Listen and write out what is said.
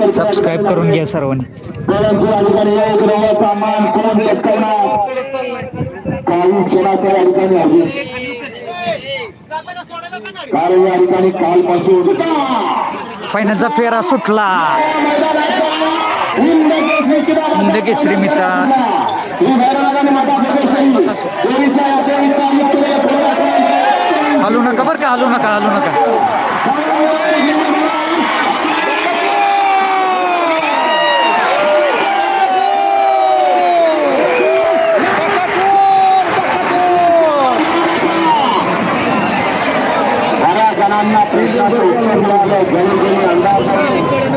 Subscribe करून घ्या सर्वांनी. फायनलचा फेरा सुटला. केसरी श्रीमिता हलू नका बर का हलू नका हलू नका. అన్న ప్రశ్న ఉద్యమాల్లో జరుగుతుంది అందాలి